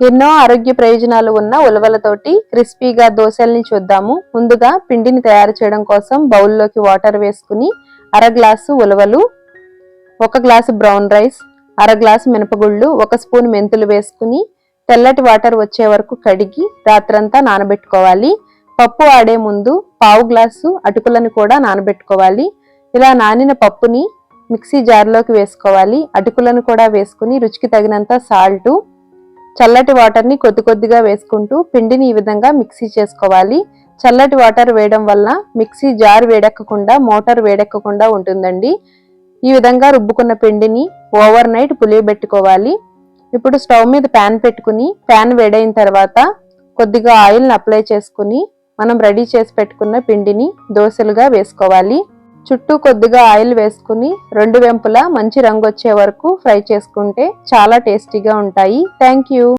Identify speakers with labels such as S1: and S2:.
S1: ఎన్నో ఆరోగ్య ప్రయోజనాలు ఉన్న ఉలవలతోటి క్రిస్పీగా దోశల్ని చూద్దాము. ముందుగా పిండిని తయారు చేయడం కోసం బౌల్లోకి వాటర్ వేసుకుని అర గ్లాసు ఉలవలు ఒక గ్లాసు బ్రౌన్ రైస్ అర గ్లాసు మినపగుళ్ళు ఒక స్పూన్ మెంతులు వేసుకుని తెల్లటి వాటర్ వచ్చే వరకు కడిగి రాత్రంతా నానబెట్టుకోవాలి. పప్పు ఆడే ముందు పావు గ్లాసు అటుకులను కూడా నానబెట్టుకోవాలి. ఇలా నానిన పప్పుని మిక్సీ జార్లోకి వేసుకోవాలి. అటుకులను కూడా వేసుకుని రుచికి తగినంత సాల్టు చల్లటి వాటర్ని కొద్ది కొద్దిగా వేసుకుంటూ పిండిని ఈ విధంగా మిక్సీ చేసుకోవాలి. చల్లటి వాటర్ వేయడం వల్ల మిక్సీ జార్ వేడెక్కకుండా మోటార్ వేడెక్కకుండా ఉంటుందండి. ఈ విధంగా రుబ్బుకున్న పిండిని ఓవర్ నైట్ పులియబెట్టుకోవాలి. ఇప్పుడు స్టవ్ మీద ప్యాన్ పెట్టుకుని ప్యాన్ వేడైన తర్వాత కొద్దిగా ఆయిల్ని అప్లై చేసుకుని మనం రెడీ చేసి పెట్టుకున్న పిండిని దోశలుగా వేసుకోవాలి. చుట్టూ కొద్దిగా ఆయిల్ వేసుకుని రెండు వెంపులా మంచి రంగు వచ్చే వరకు ఫ్రై చేసుకుంటే చాలా టేస్టీగా ఉంటాయి. Thank you